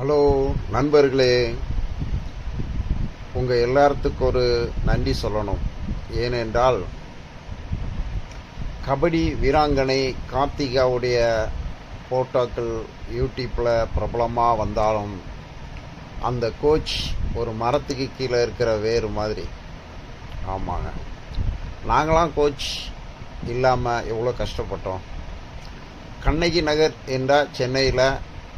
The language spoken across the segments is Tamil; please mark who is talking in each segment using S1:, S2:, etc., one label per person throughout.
S1: ஹலோ நண்பர்களே. உங்கள் எல்லாத்துக்கும் ஒரு நன்றி சொல்லணும். ஏனென்றால் கபடி வீராங்கனை கார்த்திகாவுடைய ஃபோட்டோக்கள் யூடியூப்பில் பிரபலமாக வந்தாலும் அந்த கோச் ஒரு மரத்துக்கு கீழே இருக்கிற வேறு மாதிரி. ஆமாங்க. நாங்களாம் கோச் இல்லாமல் எவ்வளோ கஷ்டப்பட்டோம். கண்ணகி நகர் என்ற சென்னையில்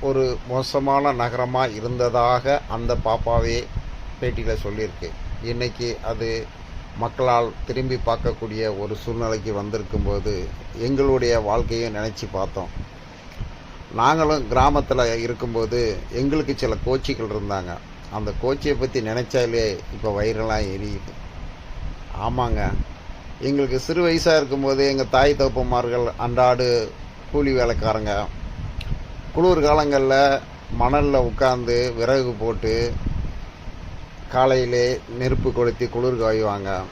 S1: ஒரு மோசமான நகரமாக இருந்ததாக அந்த பாப்பாவே பேட்டியில் சொல்லியிருக்கு. இன்னைக்கு அது மக்களால் திரும்பி பார்க்கக்கூடிய ஒரு சூழ்நிலைக்கு வந்திருக்கும்போது எங்களுடைய வாழ்க்கையை நினச்சி பார்த்தோம். நாங்களும் கிராமத்தில் இருக்கும்போது எங்களுக்கு சில கோச்சிகள் இருந்தாங்க. அந்த கோச்சியை பற்றி நினச்சாலே இப்போ வயிறெல்லாம் எரியுது. ஆமாங்க. எங்களுக்கு சிறு வயசாக இருக்கும்போது எங்கள் தாய் தகப்பന്മാர்கள் அன்றாடு கூலி வேலைக்காரங்க குளிர் காலங்களில் மணலில் உட்காந்து விறகு போட்டு காலையிலே நெருப்பு கொளுத்தி குளிர் காயுவாங்க.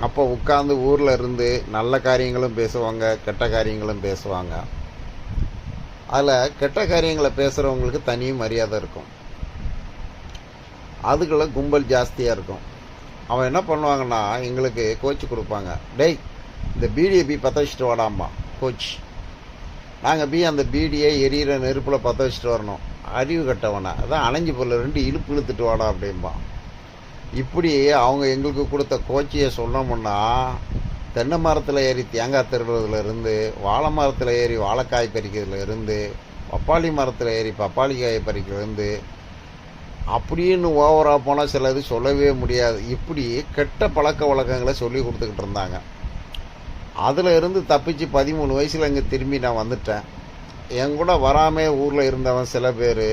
S1: அப்போ உட்காந்து ஊரில் இருந்து நல்ல காரியங்களும் பேசுவாங்க கெட்ட காரியங்களும் பேசுவாங்க. அதில் கெட்ட காரியங்களை பேசுகிறவங்களுக்கு தனி மரியாதை இருக்கும். அதுக்குள்ள கும்பல் ஜாஸ்தியாக இருக்கும். அவன் என்ன பண்ணுவாங்கன்னா எங்களுக்கு கோச் கொடுப்பாங்க. டேய் இந்த பீடியை பற்ற வச்சுட்டு வாடாம்மா கோச். நாங்கள் பி அந்த பீடியை எரியிற நெருப்பில் பற்ற வச்சுட்டு வரணும். அறிவு கட்டவனை. அதான் அணைஞ்சு போல ரெண்டு இழுப்பு இழுத்துட்டு வாடா அப்படிம்பான் இப்படி அவங்க எங்களுக்கு கொடுத்த கோச்சியை சொன்னோம்னா தென்னை மரத்தில் ஏறி தேங்காய் திருடுறதுலேருந்து வாழை மரத்தில் ஏறி வாழைக்காய் பறிக்கிறதுலேருந்து பப்பாளி மரத்தில் ஏறி பப்பாளி காயை அப்படின்னு ஓவராக போனால் சிலது சொல்லவே முடியாது. இப்படி கெட்ட பழக்க வழக்கங்களை சொல்லி கொடுத்துக்கிட்டு இருந்தாங்க. அதில் இருந்து தப்பிச்சு பதிமூணு வயசில் இங்கே திரும்பி நான் வந்துட்டேன். என் கூட வராமே ஊரில் இருந்தவன் சில பேர்.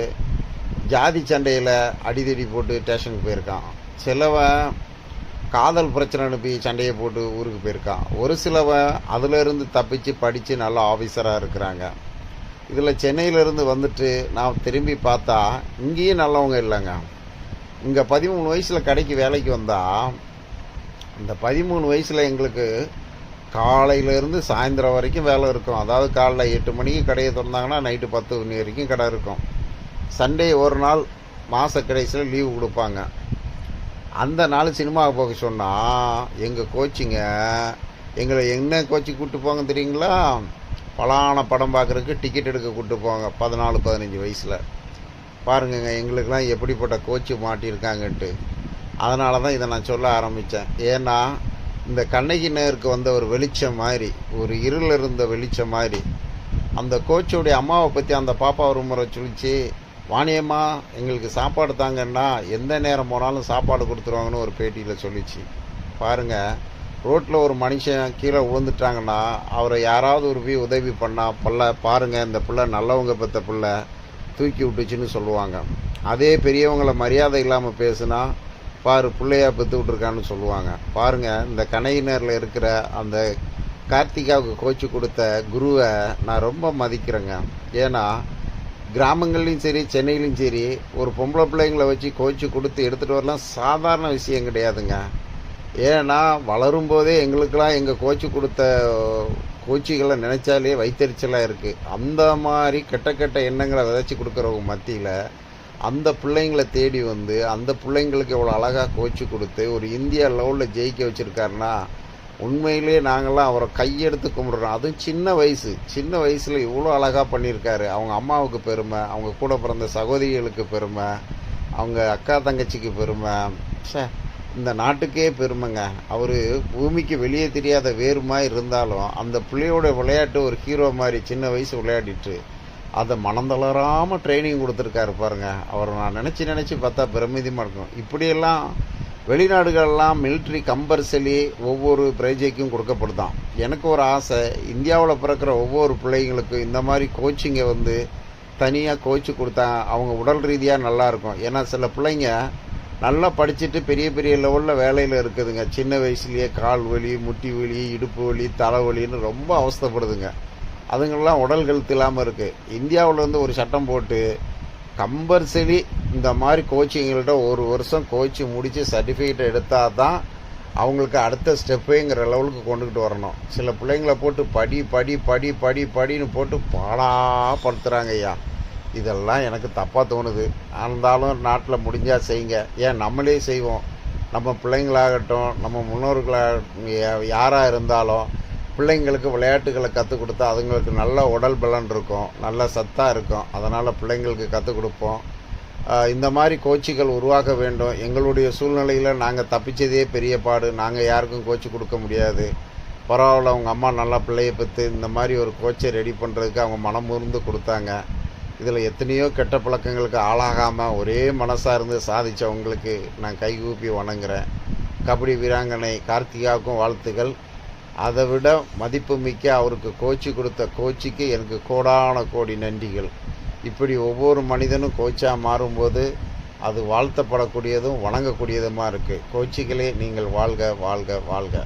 S1: ஜாதி சண்டையில் அடிதடி போட்டு ஸ்டேஷனுக்கு போயிருக்கான். சிலவன் காதல் பிரச்சனை அனுப்பி சண்டையை போட்டு ஊருக்கு போயிருக்கான். ஒரு சிலவன் அதிலிருந்து தப்பித்து தப்பிச்சு படித்து நல்ல ஆஃபீஸராக இருக்கிறாங்க. இதில் சென்னையிலேருந்து வந்துட்டு நான் திரும்பி பார்த்தா இங்கேயும் நல்லவங்க இல்லைங்க. இங்கே பதிமூணு வயசில் கடைக்கு வேலைக்கு வந்தால் இந்த பதிமூணு வயசில் எங்களுக்கு காலையிலேருந்து சாயந்தரம் வரைக்கும் வேலை இருக்கும். அதாவது காலைல எட்டு மணிக்கு கடையை திறந்தாங்கன்னா நைட்டு பத்து மணி வரைக்கும் கடை இருக்கும். சண்டே ஒரு நாள் மாத கடைசியில் லீவு கொடுப்பாங்க. அந்த நாள் சினிமாவுக்கு போக சொன்னால் எங்கள் கோச்சிங்க எங்களை என்ன கோச்சிங் கூப்பிட்டு போங்க தெரியுங்களா? பலான படம் பார்க்குறதுக்கு டிக்கெட் எடுக்க கூப்பிட்டு போங்க பதினாலு பதினஞ்சு வயசில். பாருங்கங்க எங்களுக்கெல்லாம் எப்படிப்பட்ட கோச்சு மாட்டியிருக்காங்கன்ட்டு. அதனால தான் இதை நான் சொல்ல ஆரம்பித்தேன் ஏன்னா இந்த கண்ணகி நேருக்கு வந்த ஒரு வெளிச்சம் மாதிரி ஒரு இருள் இருந்த வெளிச்சம் மாதிரி அந்த கோச்சோடைய அம்மாவை பற்றி அந்த பாப்பா ஒரு முறை சொல்லிச்சு வாணியம்மா எங்களுக்கு சாப்பாடு தாங்கன்னா எந்த நேரம் போனாலும் சாப்பாடு கொடுத்துருவாங்கன்னு ஒரு பேட்டியில் சொல்லிச்சு. பாருங்கள் ரோட்டில் ஒரு மனுஷன் கீழே விழுந்துட்டாங்கன்னா அவரை யாராவது ஒரு போய் உதவி பண்ணால் பிள்ளை பாருங்கள் இந்த பிள்ளை நல்லவங்க பெற்ற பிள்ளை தூக்கி விட்டுச்சுன்னு சொல்லுவாங்க. அதே பெரியவங்களை மரியாதை இல்லாமல் பேசுனா பாரு பிள்ளையா பெற்று விட்ருக்கான்னு சொல்லுவாங்க. பாருங்கள் இந்த கணையினரில் இருக்கிற அந்த கார்த்திகாவுக்கு கோச்சு கொடுத்த குருவை நான் ரொம்ப மதிக்கிறேங்க. ஏன்னா கிராமங்கள்லையும் சரி சென்னையிலையும் சரி ஒரு பொம்பளை பிள்ளைங்களை வச்சு கோச்சு கொடுத்து எடுத்துகிட்டு வரலாம் சாதாரண விஷயம் கிடையாதுங்க. ஏன்னா வளரும் போதே எங்களுக்கெல்லாம் எங்கள் கோச்சு கொடுத்த கோச்சிகளை நினச்சாலே வைத்தறிச்சலாக இருக்குது அந்த மாதிரி கெட்ட கெட்ட எண்ணங்களை விதைச்சி கொடுக்குறவங்க மத்தியில் அந்த பிள்ளைங்களை தேடி வந்து அந்த பிள்ளைங்களுக்கு இவ்வளோ அழகாக கோச்சு கொடுத்து ஒரு இந்தியா லெவலில் ஜெயிக்க வச்சுருக்காருன்னா உண்மையிலே நாங்கள்லாம் அவரை கையெடுத்து கும்பிடுறோம். அதுவும் சின்ன வயசு. சின்ன வயசில் இவ்வளோ அழகாக பண்ணியிருக்காரு. அவங்க அம்மாவுக்கு பெருமை அவங்க கூட பிறந்த சகோதரிகளுக்கு பெருமை அவங்க அக்கா தங்கச்சிக்கு பெருமை. சே இந்த நாட்டுக்கே பெருமைங்க. அவர் பூமிக்கு வெளியே தெரியாத வேறு மாதிரி இருந்தாலும் அந்த பிள்ளையோட விளையாட்டு ஒரு ஹீரோ மாதிரி சின்ன வயசு விளையாடிட்டு அதை மனந்தளராமல் ட்ரைனிங் கொடுத்துருக்காரு பாருங்க. அவரை நான் நினச்சி நினச்சி பார்த்தா பிரமிதமாக இருக்கும். இப்படியெல்லாம் வெளிநாடுகள்லாம் மிலிட்ரி கம்பல்சரி ஒவ்வொரு பிரஜைக்கும் கொடுக்கப்படுதான். எனக்கு ஒரு ஆசை இந்தியாவில் பிறக்கிற ஒவ்வொரு பிள்ளைங்களுக்கும் இந்த மாதிரி கோச்சிங்கை வந்து தனியாக கோச்சு கொடுத்தா அவங்க உடல் ரீதியாக நல்லாயிருக்கும் ஏன்னா சில பிள்ளைங்க நல்லா படிச்சுட்டு பெரிய பெரிய லெவலில் வேலையில் இருக்குதுங்க. சின்ன வயசுலேயே கால் வலி முட்டி வலி இடுப்பு வலி தலைவலின்னு ரொம்ப அவஸ்தைப்படுதுங்க. அதுங்கெல்லாம் உடல் கழுத்து இல்லாமல் இருக்குது இந்தியாவில் வந்து ஒரு சட்டம் போட்டு கம்பல்சரி இந்த மாதிரி கோச்சிங்கள்ட்ட ஒரு வருஷம் கோச்சி முடித்து சர்டிஃபிகேட் எடுத்தால் தான் அவங்களுக்கு அடுத்த ஸ்டெப்புங்கிற லெவலுக்கு கொண்டுக்கிட்டு வரணும். சில பிள்ளைங்கள போட்டு படி படி படி படி படின்னு போட்டு பாடாப்படுத்துகிறாங்க ஐயா. இதெல்லாம் எனக்கு தப்பாக தோணுது. இருந்தாலும் நாட்டில் முடிஞ்சால் செய்யுங்க. ஏன் நம்மளே செய்வோம். நம்ம பிள்ளைங்களாகட்டும் நம்ம முன்னோர்களாக யாராக இருந்தாலும் பிள்ளைங்களுக்கு விளையாட்டுகளை கற்றுக் கொடுத்தா அதுங்களுக்கு நல்ல உடல் பலன் இருக்கும் நல்ல சத்தாக இருக்கும். அதனால் பிள்ளைங்களுக்கு கற்றுக் கொடுப்போம். இந்த மாதிரி கோச்சிகள் உருவாக்க வேண்டும். எங்களுடைய சூழ்நிலையில் நாங்கள் தப்பிச்சதே பெரிய பாடு. நாங்கள் யாருக்கும் கோச்சு கொடுக்க முடியாது. பரவாயில்ல அவங்க அம்மா நல்லா பிள்ளையை பெற்று இந்த மாதிரி ஒரு கோச்சை ரெடி பண்ணுறதுக்கு அவங்க மனமுருந்து கொடுத்தாங்க. இதில் எத்தனையோ கெட்ட பழக்கங்களுக்கு ஆளாகாமல் ஒரே மனசாக இருந்து சாதித்தவங்களுக்கு நான் கைகூப்பி வணங்குறேன். கபடி வீராங்கனை கார்த்திகாவுக்கும் வாழ்த்துக்கள். அதை விட மதிப்புமிக்க அவருக்கு கோச்சு கொடுத்த கோச்சிக்கு எனக்கு கோடான கோடி நன்றிகள். இப்படி ஒவ்வொரு மனிதனும் கோச்சாக மாறும்போது அது வாழ்த்தப்படக்கூடியதும் வணங்கக்கூடியதுமாக இருக்குது கோச்சிகளே நீங்கள் வாழ்க வாழ்க வாழ்க.